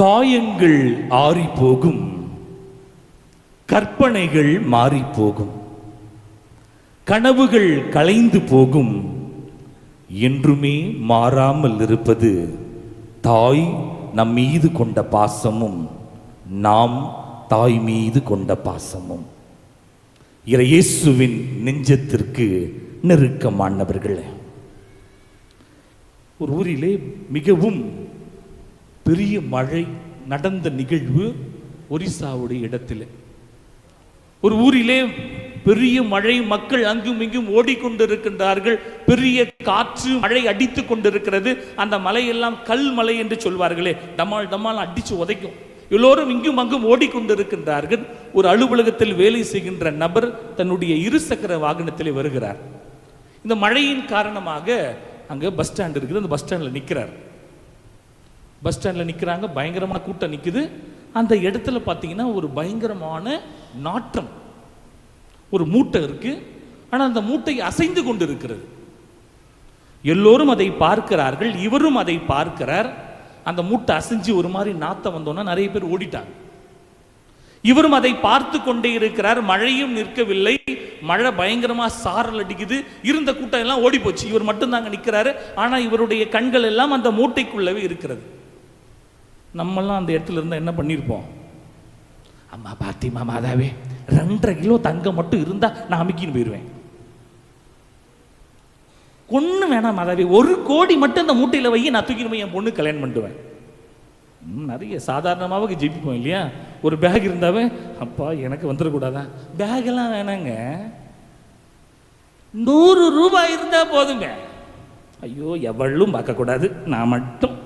காயங்கள் ஆறிப்போகும். கற்பனைகள் மாறிப்போகும். கனவுகள் கலைந்து போகும். என்றுமே மாறாமல் இருப்பது தாய் நம் மீது கொண்ட பாசமும் நாம் தாய் மீது கொண்ட பாசமும். இயேசுவின் நெஞ்சத்திற்கு நெருக்கமானவர்களே ஒரு ஊரிலே மிகவும் பெரிய மழை நடந்த நிகழ்வு ஒரிசாவுடைய இடத்திலே. ஒரு ஊரிலே பெரிய மழை மக்கள் அங்கும் இங்கும் ஓடிக்கொண்டிருக்கின்றார்கள். பெரிய காற்று மழை அடித்து கொண்டிருக்கிறது. அந்த மலையெல்லாம் கல் மலை என்று சொல்வார்களே டமால் டமால் அடிச்சு உதைக்கும். எல்லோரும் இங்கும் அங்கும் ஓடிக்கொண்டிருக்கின்றார்கள். ஒரு அலுவலகத்தில் வேலை செய்கின்ற நபர் தன்னுடைய இருசக்கர வாகனத்திலே வருகிறார். இந்த மழையின் காரணமாக அங்கே பஸ் ஸ்டாண்ட் இருக்குது. அந்த பஸ் ஸ்டாண்டில் நிற்கிறார். பஸ் ஸ்டாண்டில் நிற்கிறாங்க பயங்கரமான கூட்டம் நிற்குது அந்த இடத்துல பார்த்தீங்கன்னா ஒரு பயங்கரமான நாற்றம் ஒரு மூட்டை இருக்கு. ஆனால் அந்த மூட்டை அசைந்து கொண்டு இருக்கிறது எல்லோரும் அதை பார்க்கிறார்கள் இவரும் அதை பார்க்கிறார். அந்த மூட்டை அசைஞ்சு ஒரு மாதிரி நாத்தம் வந்தோன்னா நிறைய பேர் ஓடிட்டாங்க. இவரும் அதை பார்த்து கொண்டே இருக்கிறார் மழையும் நிற்கவில்லை. மழை பயங்கரமா சாரல் அடிக்குது. இருந்த கூட்டம் எல்லாம் ஓடி போச்சு இவர் மட்டும்தாங்க நிற்கிறாரு ஆனா இவருடைய கண்கள் எல்லாம் அந்த மூட்டைக்குள்ளவே இருக்கிறது. நம்மெல்லாம் அந்த இடத்துல இருந்தால் என்ன பண்ணியிருப்போம் அம்மா பாத்திமா மாதாவே ரெண்டரை கிலோ தங்கம் மட்டும் இருந்தால் நான் அமைக்கின்னு போயிடுவேன் ஒன்று வேணாம் மாதாவே. ஒரு கோடி மட்டும் இந்த மூட்டையில் வை நான் தூக்கின்னு போய் என் பொண்ணு கல்யாணம் பண்ணிடுவேன். நிறைய சாதாரணமாக ஜெயிப்போம் இல்லையா? ஒரு பேக் இருந்தாவே அப்பா எனக்கு வந்துடக்கூடாதா? பேக் எல்லாம் வேணாங்க. நூறு ரூபாய் இருந்தால் போதுங்க. ஐயோ எவ்வளவும் பார்க்கக்கூடாது. நான் மட்டும்.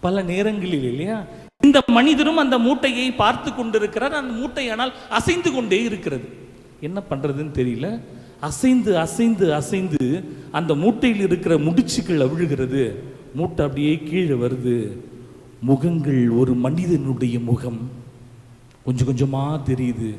பல நேரங்களில் இல்லையா? இந்த மனிதரும் அந்த மூட்டையை பார்த்து கொண்டிருக்கிறார். அந்த மூட்டையானால் அசைந்து கொண்டே இருக்கிறது. என்ன பண்றதுன்னு தெரியல. அசைந்து அசைந்து அசைந்து அந்த மூட்டையில் இருக்கிற முடிச்சுக்கள் அவிழுகிறது. மூட்டை அப்படியே கீழே வருது. முகங்கள் ஒரு மனிதனுடைய முகம். கொஞ்சம் கொஞ்சமாக தெரியுது.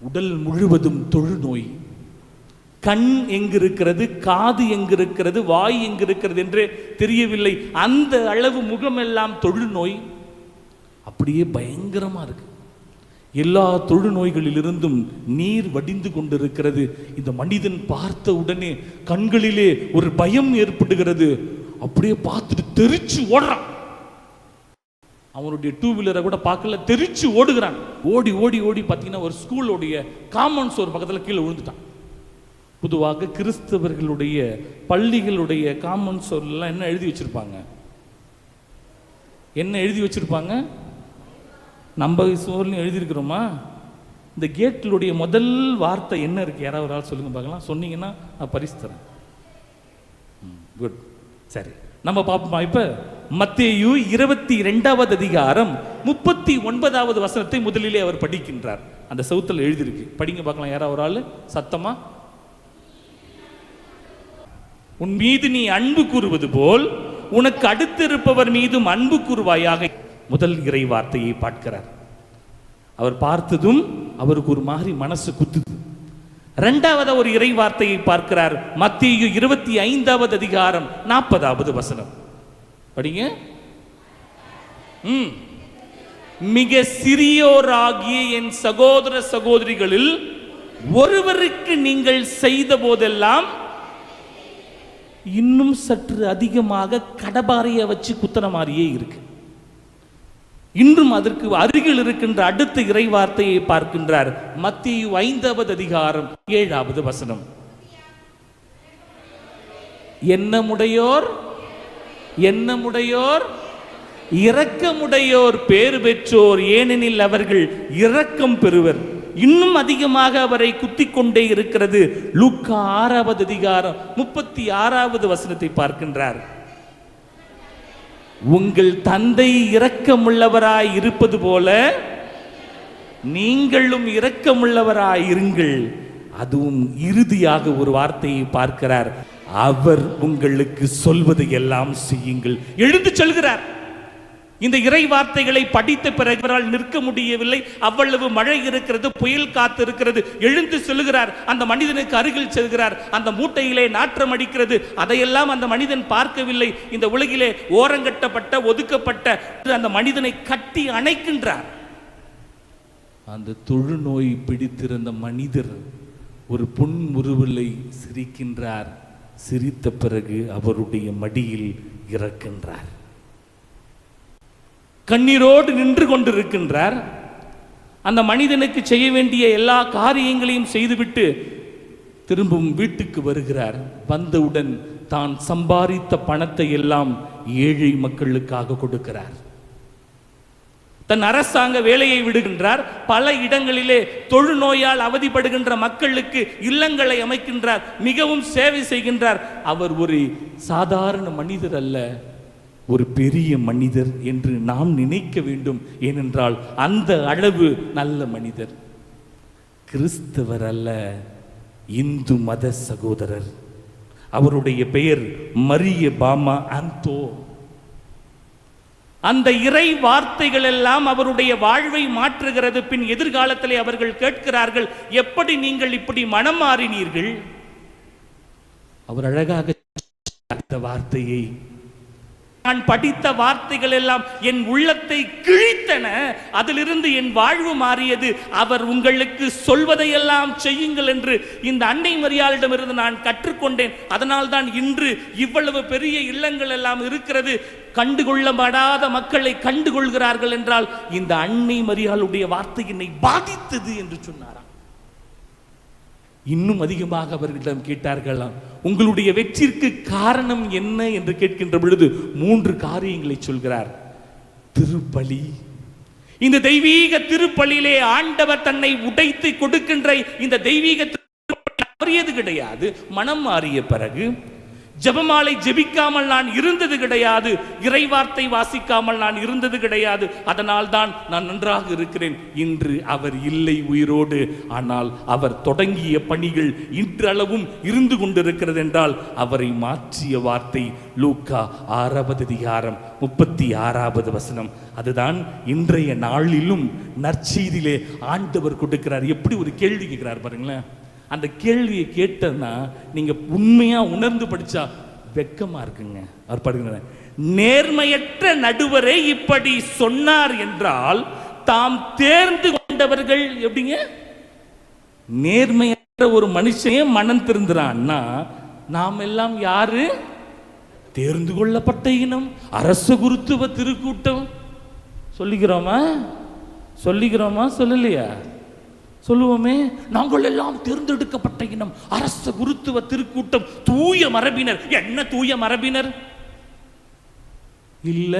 உடல் முழுவதும் தொழுநோய். கண் எங்கிருக்கிறது காது எங்கிருக்கிறது வாய் எங்கிருக்கிறது என்று தெரியவில்லை. அந்த அளவு முகமெல்லாம் தொழுநோய். அப்படியே பயங்கரமாக இருக்கு. எல்லா தொழுநோய்களிலிருந்தும் நீர் வடிந்து கொண்டிருக்கிறது. இந்த மனிதன் பார்த்த உடனே கண்களிலே ஒரு பயம் ஏற்படுகிறது. அப்படியே பார்த்துட்டு தெரிச்சு ஓடுறான். அவனுடைய டூ வீலரை கூட பார்க்கல தெரிச்சு ஓடுகிறான். ஓடி ஓடி ஓடி பார்த்தீங்கன்னா ஒரு ஸ்கூலுடைய காமன்ஸ் ஒரு பக்கத்தில் கீழே விழுந்துட்டான். பொதுவாக கிறிஸ்தவர்களுடைய பள்ளிகளுடைய காமன் ஸ்டோர்லாம் என்ன எழுதி வச்சிருப்பாங்க? என்ன எழுதி வச்சிருப்பாங்க? நம்ம சோர்லையும் எழுதியிருக்கிறோமா? இந்த கேட்டிலுடைய முதல் வார்த்தை என்ன இருக்கு? யாராவது ஒரு ஆள் சொல்லுங்க பார்க்கலாம். சொன்னீங்கன்னா நான் பரிசு தரேன் குட் சரி. நம்ம பார்ப்போமா இப்போ? மத்தேயு இருபத்தி ரெண்டாவது அதிகாரம் முப்பத்தி ஒன்பதாவது வசனத்தை முதலிலே அவர் படிக்கின்றார். அந்த சவுத்தில் எழுதியிருக்கு. படிங்க பார்க்கலாம். யாராவது ஒரு ஆள்? சத்தமாக உன் மீது நீ அன்பு கூறுவது போல் உனக்கு அடுத்திருப்பவர் மீதும் அன்பு கூறுவாயாக முதல் இறை வார்த்தையை பார்க்கிறார். அவர் பார்த்ததும் அவருக்கு ஒரு மாதிரி மனசு குத்துது. இரண்டாவது ஒரு இறை வார்த்தையை பார்க்கிறார். மத்திய இருபத்தி ஐந்தாவது அதிகாரம் நாற்பதாவது வசனம். படிங்க. ம். மிக சிறியோராகிய என் சகோதர சகோதரிகளில் ஒருவருக்கு நீங்கள் செய்த போதெல்லாம் இன்னும் சற்று அதிகமாக கடபாரையை வச்சு குத்துற மாதிரியே இருக்கு. இன்றும் அதற்கு அருகில் இருக்கின்ற அடுத்த இறை வார்த்தையை பார்க்கின்றார். மத்திய ஐந்தாவது அதிகாரம் ஏழாவது வசனம். எண்ணமுடையோர் எண்ணமுடையோர் இரக்கமுடையோர் பேறு பெற்றோர் ஏனெனில் அவர்கள் இரக்கம் பெறுவர். இன்னும் அதிகமாக அவரை குத்திக் கொண்டே இருக்கிறது லூக்கா ஆறாவது அதிகாரம் முப்பத்தி ஆறாவது வசனத்தை பார்க்கின்றார். உங்கள் தந்தை இரக்கமுள்ளவராய் இருப்பது போல நீங்களும் இரக்கமுள்ளவராய் இருங்கள் அதுவும் இறுதியாக ஒரு வார்த்தையை பார்க்கிறார். அவர் உங்களுக்கு சொல்வதை எல்லாம் செய்யுங்கள். எழுந்து சொல்கிறார். இந்த இறை வார்த்தைகளை படித்த பிறகு அவரால் நிற்க முடியவில்லை. அவ்வளவு மழை இருக்கிறது புயல் காத்து இருக்கிறது. எழுந்து செல்கிறார் அந்த மனிதனுக்கு அருகில் செல்கிறார். அந்த மூட்டையிலே நாற்றம் அடிக்கிறது. அதையெல்லாம் அந்த மனிதன் பார்க்கவில்லை. இந்த உலகிலே ஓரங்கட்டப்பட்ட ஒதுக்கப்பட்ட அந்த மனிதனை கட்டி அணைக்கின்றார். அந்த தொழுநோய் பிடித்திருந்த மனிதர் ஒரு புன்முறுவலை சிரிக்கின்றார். சிரித்த பிறகு அவருடைய மடியில் இறக்கின்றார். கண்ணீரோடு நின்று கொண்டிருக்கின்றார். அந்த மனிதனுக்கு செய்ய வேண்டிய எல்லா காரியங்களையும் செய்துவிட்டு திரும்பவும் வீட்டுக்கு வருகிறார். வந்தவுடன் தான் சம்பாதித்த பணத்தை எல்லாம் ஏழை மக்களுக்காக கொடுக்கிறார். தன் அரசாங்க வேலையை விடுகின்றார். பல இடங்களிலே தொழுநோயால் அவதிப்படுகின்ற மக்களுக்கு இல்லங்களை அமைக்கின்றார். மிகவும் சேவை செய்கின்றார். அவர் ஒரு சாதாரண மனிதர் அல்ல. ஒரு பெரிய மனிதர் என்று நாம் நினைக்க வேண்டும். ஏனென்றால் அந்த அளவு நல்ல மனிதர். கிறிஸ்தவர் அல்ல இந்து மத சகோதரர். அவருடைய பெயர் மரிய பாமா அந்தோ அந்த இறை வார்த்தைகள் எல்லாம் அவருடைய வாழ்வை மாற்றுகிறது. பின் எதிர்காலத்திலே அவர்கள் கேட்கிறார்கள் எப்படி நீங்கள் இப்படி மனம் மாறினீர்கள்? அவர் அழகாக அந்த வார்த்தையை நான் படித்த வார்த்தைகள் எல்லாம் என் உள்ளத்தை கிழித்தன. அதிலிருந்து என் வாழ்வு மாறியது. அவர் உங்களுக்கு சொல்வதையெல்லாம் செய்யுங்கள் என்று இந்த அன்னை மரியாளிடமிருந்து நான் கற்றுக்கொண்டேன். அதனால் தான் இன்று இவ்வளவு பெரிய இல்லங்கள் எல்லாம் இருக்கிறது. கண்டுகொள்ளப்படாத மக்களை கண்டுகொள்கிறார்கள் என்றால் இந்த அன்னை மரியாளுடைய வார்த்தை என்னை பாதித்தது என்று சொன்னாராம். இன்னும் அதிகமாக அவர்களிடம் கேட்டார்களாம். உங்களுடைய வெற்றிற்கு காரணம் என்ன என்று கேட்கின்ற பொழுது மூன்று காரியங்களை சொல்கிறார். திருப்பலி. இந்த தெய்வீக திருப்பலியிலே ஆண்டவர் தன்னை உடைத்து கொடுக்கின்ற இந்த தெய்வீக மாறியது கிடையாது. மனம் மாறிய பிறகு ஜெபமாலை ஜெபிக்காமல் நான் இருந்தது கிடையாது. இறைவார்த்தை வாசிக்காமல் நான் இருந்தது கிடையாது. அதனால் தான் நான் நன்றாக இருக்கிறேன். இன்று அவர் இல்லை உயிரோடு. ஆனால் அவர் தொடங்கிய பணிகள் இன்றளவும் இருந்து கொண்டிருக்கிறது என்றால் அவரை மாற்றிய வார்த்தை லூக்கா ஆறாவது அதிகாரம் முப்பத்தி ஆறாவது வசனம். அதுதான் இன்றைய நாளிலும் நற்செய்தியிலே ஆண்டவர் கொடுக்கிறார். எப்படி ஒரு கேள்வி கேட்கிறார் பாருங்களேன். அந்த கேள்வியை கேட்டதுன்னா நீங்க உண்மையா உணர்ந்து படிச்சா வெக்கமா இருக்குங்க. அவர் நேர்மையற்ற நடுவரே இப்படி சொன்னார் என்றால் தாம் தேர்ந்து கொண்டவர்கள் எப்படிங்க? நேர்மையற்ற ஒரு மனுஷன் மனம் திருந்துறான்னா நாம் எல்லாம் யாரு? தேர்ந்து கொள்ளப்பட்ட இனம் அரச குருத்துவ திருக்கூட்டம். சொல்லிக்கிறோமா சொல்லிக்கிறோமா சொல்லலையா? சொல்லுவோமே நாங்கள் எல்லாம் தேர்ந்தெடுக்கப்பட்ட இனம் அரச குருத்துவ திருக்கூட்டம் தூய மரபினர். என்ன தூய மரபினர்? இல்ல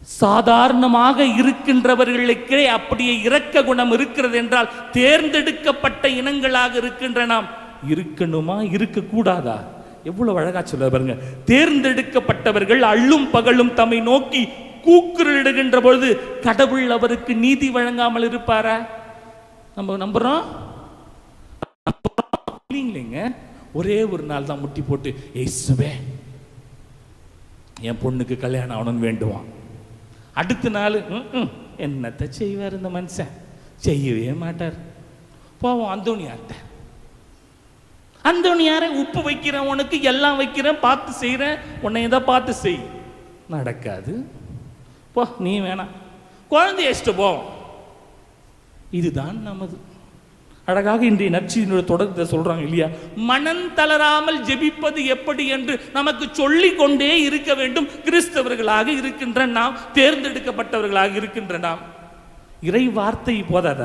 சாதாரணமாக இருக்கின்றவர்களுக்கே அப்படியே இரக்க குணம் இருக்கிறது என்றால் தேர்ந்தெடுக்கப்பட்ட இனங்களாக இருக்கின்ற நாம் இருக்கணுமா? இருக்கக்கூடாதா? எவ்வளவு அழகா சொல்ல பாருங்க. தேர்ந்தெடுக்கப்பட்டவர்கள் அள்ளும் பகலும் தம்மை நோக்கி கூக்குரலிடுகின்ற பொழுது கடவுள் அவருக்கு நீதி வழங்காமல் இருப்பாரா? நம்ம நம்புறோம். இல்லைங்க ஒரே ஒரு நாள் தான் முட்டி போட்டு ஏசுவே என் பொண்ணுக்கு கல்யாணம் ஆகணும்னு வேண்டுவான். அடுத்த நாள் "ம்ம், என்னத்தை செய்வார் இந்த மனுஷன்? செய்யவே மாட்டார். போவோம் அந்தோணியார்ட்ட. அந்தோணியாரை உப்பு வைக்கிறேன் உனக்கு எல்லாம் வைக்கிறேன் பார்த்து செய்கிறேன் உன்னை எதை பார்த்து செய். நடக்காது. போ நீ வேணாம். குழந்தைய வச்சுட்டு போவோம் இதுதான் நமது. அழகாக இன்றைய நற்செய்தியினுடைய தொடக்கத்தை சொல்றாங்க இல்லையா? மனம் தளராமல் ஜெபிப்பது எப்படி என்று நமக்கு சொல்லிக் கொண்டே இருக்க வேண்டும். கிறிஸ்தவர்களாக இருக்கின்ற நாம் தேர்ந்தெடுக்கப்பட்டவர்களாக இருக்கின்ற நாம். இறை வார்த்தை போதாத?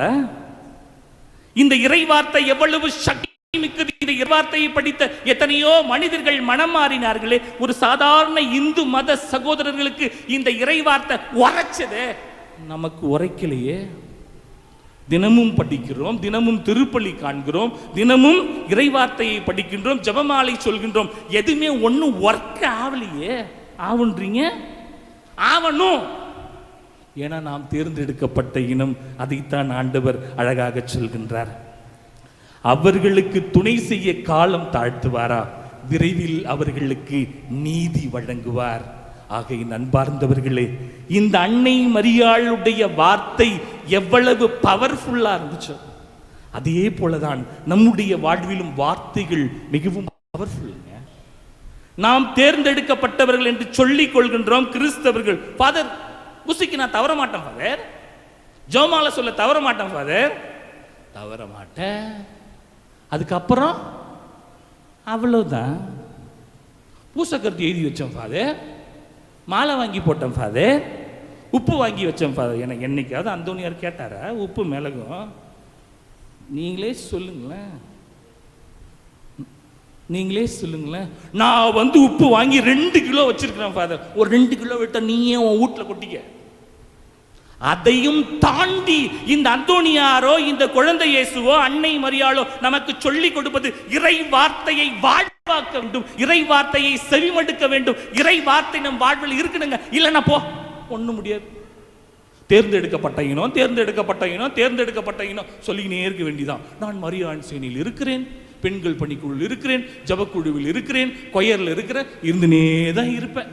இந்த இறை வார்த்தை எவ்வளவு சக்தி மிக்கது இந்த வார்த்தையை படித்த எத்தனையோ மனிதர்கள் மனம் மாறினார்களே ஒரு சாதாரண இந்து மத சகோதரர்களுக்கு இந்த இறைவார்த்தை உரைச்சது. உரைச்சதே நமக்கு உரைக்கலையே. தினமும் படிக்கிறோம் தினமும் திருப்பலி காண்கிறோம் தினமும் இறைவார்த்தையை படிக்கின்றோம் ஜெபமாலை சொல்கின்றோம். எதுவுமே ஒன்றும் ஒர்க் ஆகலையே ஆவுன்றீங்க? ஆவணும். ஏன்னா நாம் தேர்ந்தெடுக்கப்பட்ட இனம் அதைத்தான் ஆண்டவர் அழகாக சொல்கின்றார். அவர்களுக்கு துணை செய்ய காலம் தாழ்த்துவாரா? விரைவில் அவர்களுக்கு நீதி வழங்குவார். ஆகையின் அன்பார்ந்தவர்களே இந்த அன்னை மரியாளுடைய வார்த்தை எவ்வளவு பவர்ஃபுல்லா இருந்துச்சோ அதே போலதான் நம்முடைய வாழ்விலும் வார்த்தைகள் மிகவும் பவர்ஃபுல்லுங்க நாம் தேர்ந்தெடுக்கப்பட்டவர்கள் என்று சொல்லிக் கொள்கின்றோம் கிறிஸ்தவர்கள். ஃபாதர் புசிக்கு நான் தவற மாட்டேன் ஃபாதர் ஜோமால சொல்ல தவற மாட்டேன் ஃபாதர் தவற மாட்டேன். அதுக்கப்புறம் அவ்வளோதான் பூசக்கருத்து எழுதி வச்சோம் ஃபாதர் மாலை வாங்கி போட்டோம் ஃபாதர் உப்பு வாங்கி வச்சோம் ஃபாதர் எனக்கு என்னைக்காவது அந்தோனியார் கேட்டாரா? உப்பு மிளகும். நீங்களே சொல்லுங்களேன். நீங்களே சொல்லுங்களேன். நான் வந்து உப்பு வாங்கி ரெண்டு கிலோ வச்சிருக்கிறேன் ஃபாதர் ஒரு ரெண்டு கிலோ விட்டா நீயே உன் வீட்டில் கொட்டிக்க. அதையும் தாண்டி இந்த அந்தோனியாரோ இந்த குழந்தை இயேசுவோ அன்னை மரியாளோ நமக்கு சொல்லிக் கொடுப்பது இறை வார்த்தையை வாழ்வாக்க வேண்டும் இறை வார்த்தையை செவிமடுக்க வேண்டும் இறை வார்த்தை நம் வாழ்வில் இருக்கணுங்க. இல்லைன்னா போ ஒன்றும் முடியாது. தேர்ந்தெடுக்கப்பட்ட இனம் தேர்ந்தெடுக்கப்பட்ட இனம் தேர்ந்தெடுக்கப்பட்ட இனம். சொல்லிக்கினே இருக்க வேண்டிதான். நான் மரியான் சேனையில் இருக்கிறேன் பெண்கள் பணிக்குழுவில் இருக்கிறேன் ஜபக்குழுவில் இருக்கிறேன் கொயரில் இருக்கிறேன் இருந்துனே தான் இருப்பேன்.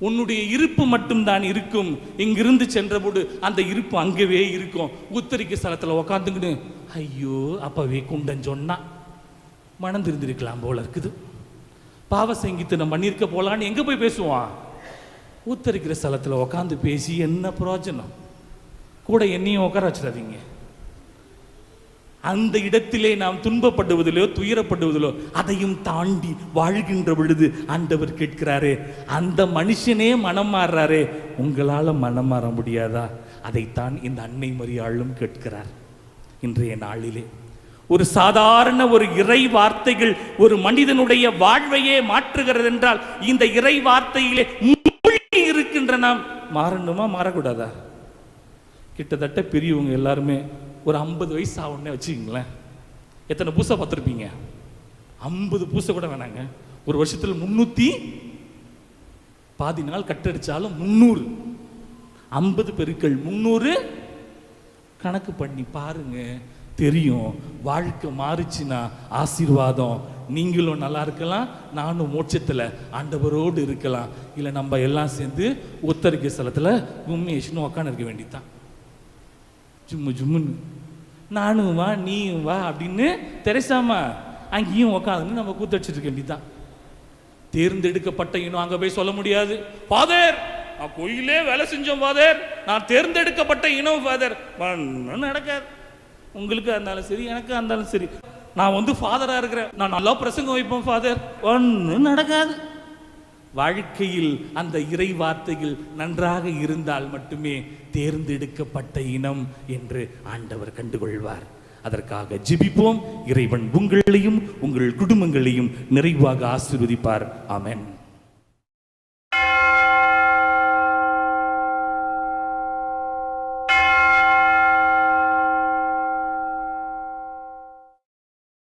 உன்னுடைய இருப்பு மட்டும்தான் இருக்கும். இங்கிருந்து சென்றபோது அந்த இருப்பு அங்கவே இருக்கும். உத்தரிக்க ஸ்தலத்தில் உக்காந்துக்கிட்டு ஐயோ அப்பவே குண்டன் சொன்னா. மனம் திருந்திருக்கலாம் போல இருக்குது. பாவ சங்கீத்தனம் பண்ணியிருக்க போலான்னு எங்கே போய் பேசுவான்? உத்தரிக்கிற ஸ்தலத்தில் உக்காந்து பேசி என்ன பிரயோஜனம் கூட என்னையும் உட்கார வச்சிடாதீங்க. அந்த இடத்திலே நாம் துன்பப்படுவதிலோ துயரப்படுவதிலோ அதையும் தாண்டி வாழ்கின்ற பொழுது ஆண்டவர் கேட்கிறாரே அந்த மனுஷனே மனம் மாறுறாரே உங்களால் மனம் மாற முடியாதா? அதைத்தான் இந்த அன்னை மரியாளும் கேட்கிறார் இன்றைய நாளிலே. ஒரு சாதாரண ஒரு இறை வார்த்தைகள் ஒரு மனிதனுடைய வாழ்வையே மாற்றுகிறது என்றால் இந்த இறை வார்த்தையிலே மூழ்கி இருக்கின்ற நாம் மாறணுமா மாறக்கூடாதா? கிட்டத்தட்ட பெரியவங்க எல்லாருமே. ஒரு ஐம்பது வயசு ஆகணும்னே வச்சுக்கிங்களேன். எத்தனை பூசை பார்த்துருப்பீங்க? ஐம்பது பூசை கூட வேணாங்க. ஒரு வருஷத்தில் முந்நூற்றி பாதி நாள் கட்டடிச்சாலும் முந்நூறு ஐம்பது பெருக்கள் முந்நூறு கணக்கு பண்ணி பாருங்க. தெரியும். வாழ்க்கை மாறுச்சுன்னா ஆசீர்வாதம். நீங்களும் நல்லா இருக்கலாம். நானும் மோட்சத்தில் ஆண்டவரோடு இருக்கலாம். இல்லை நம்ம எல்லாம் சேர்ந்து உத்தரிக்க ஸ்தலத்தில் கும்மேஷ்னு உக்காந்து இருக்க வேண்டியதான் ஜும்மு ஜும்முன்னு நானும் வா நீயும் வா அப்படின்னு தெரசாமா அங்கேயும் உக்காந்துன்னு நம்ம கூத்தடிச்சிட்டு இருக்க வேண்டியதுதான். தேர்ந்தெடுக்கப்பட்ட இனம் அங்கே போய் சொல்ல முடியாது. ஃபாதர் நான் கோயிலே வேலை செஞ்சோம் ஃபாதர் நான் தேர்ந்தெடுக்கப்பட்ட இனம் ஃபாதர் நடக்காது? உங்களுக்கு இருந்தாலும் சரி எனக்கு இருந்தாலும் சரி. நான் வந்து ஃபாதராக இருக்கிறேன். நான் நல்லா பிரசங்கம் வைப்பேன் ஃபாதர் ஒன்றும் நடக்காது? வாழ்க்கையில் அந்த இறை வார்த்தையில் நன்றாக இருந்தால் மட்டுமே தேர்ந்தெடுக்கப்பட்ட இனம் என்று ஆண்டவர் கண்டுகொள்வார். அதற்காக ஜிபிப்போம். இறைவன் உங்களையும் உங்கள் குடும்பங்களையும் நிறைவாக ஆசிர்வதிப்பார். ஆமென்.